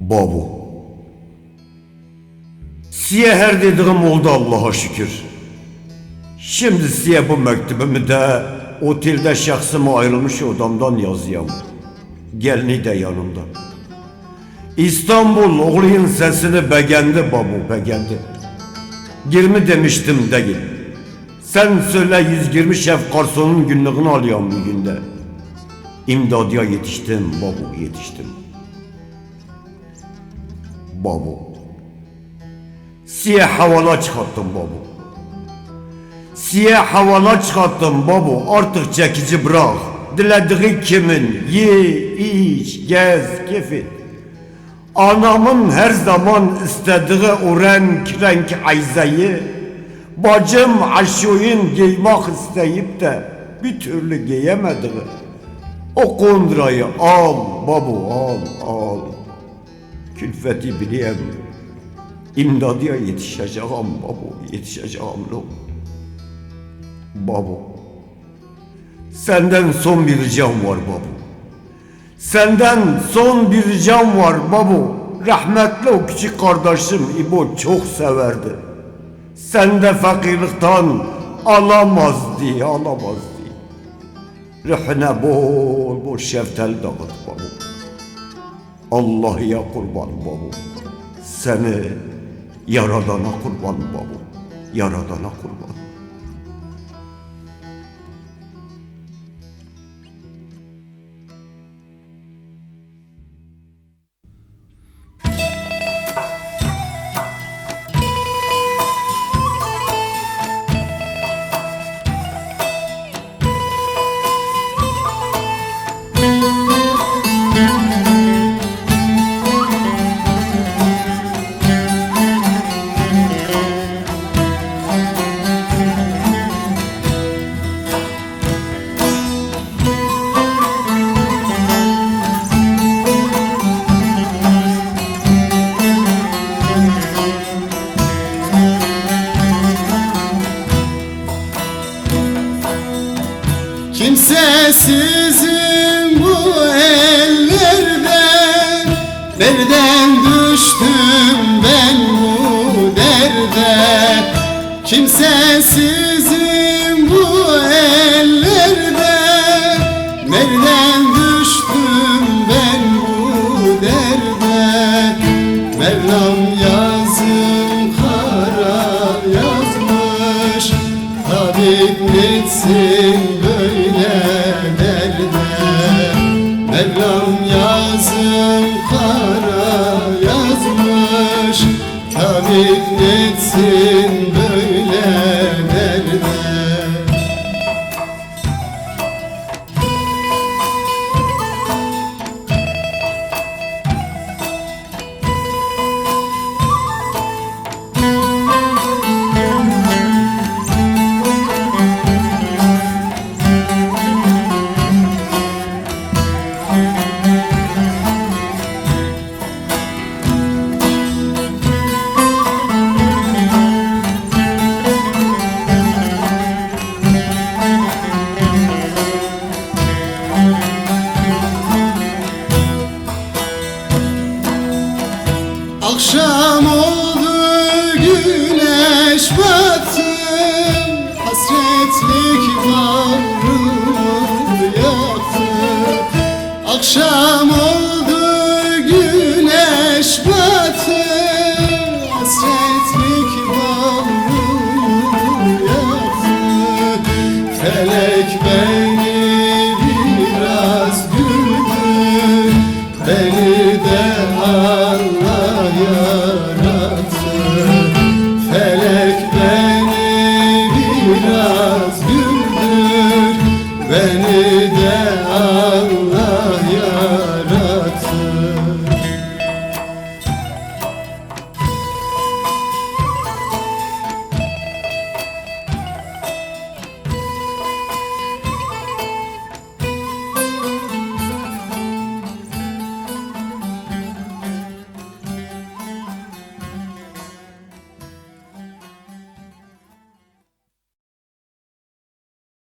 Babu. Size her dediğim oldu Allah'a şükür. Şimdi size bu mektubumu da otelde şahsıma ayrılmış odamdan yazıyam. Gelini de yanımda. İstanbul oğluyun sesini beğendi babu beğendi. Girmi demiştim değil. Sen söyle 120 şef garsonun günlüğünü alıyorum bir günde. İmdadıya yetiştim babu yetiştim. Babu. Siye havala çıkarttım babu. Siye havala çıkarttım babu. Artık çekici bırak. Dilediği kimin? Ye, iç, gez, et. Anamın her zaman istediği o renk renk ayzayı Bacım aşoyun giymek isteyip de bir türlü giyemediği O kondrayı al babu al al Külfeti bileyim İmdadıya yetişeceğim babu yetişeceğim lo Babu Senden son bir ricam var babu Senden son bir ricam var babu. Rahmetli o küçük kardeşim İbo çok severdi. Sen de fakirlikten alamaz diye alamaz diye. Ruhuna bol bol şeftali dağıt babu. Allah'a kurban babu. Seni yaradana kurban babu. Yaradana kurban. Kimsesizim bu ellerde. Nereden düştüm ben bu derde? Kimsesizim bu ellerde? Nereden düştüm ben bu derde? Mevlam yazım kara yazmış. Tabip bitsin Bitsin böyle Akşam oldu güneş battı. Hasretlik bağrımı yaktı Akşam oldu güneş battı. Hasretlik bağrımı yaktı Felek beni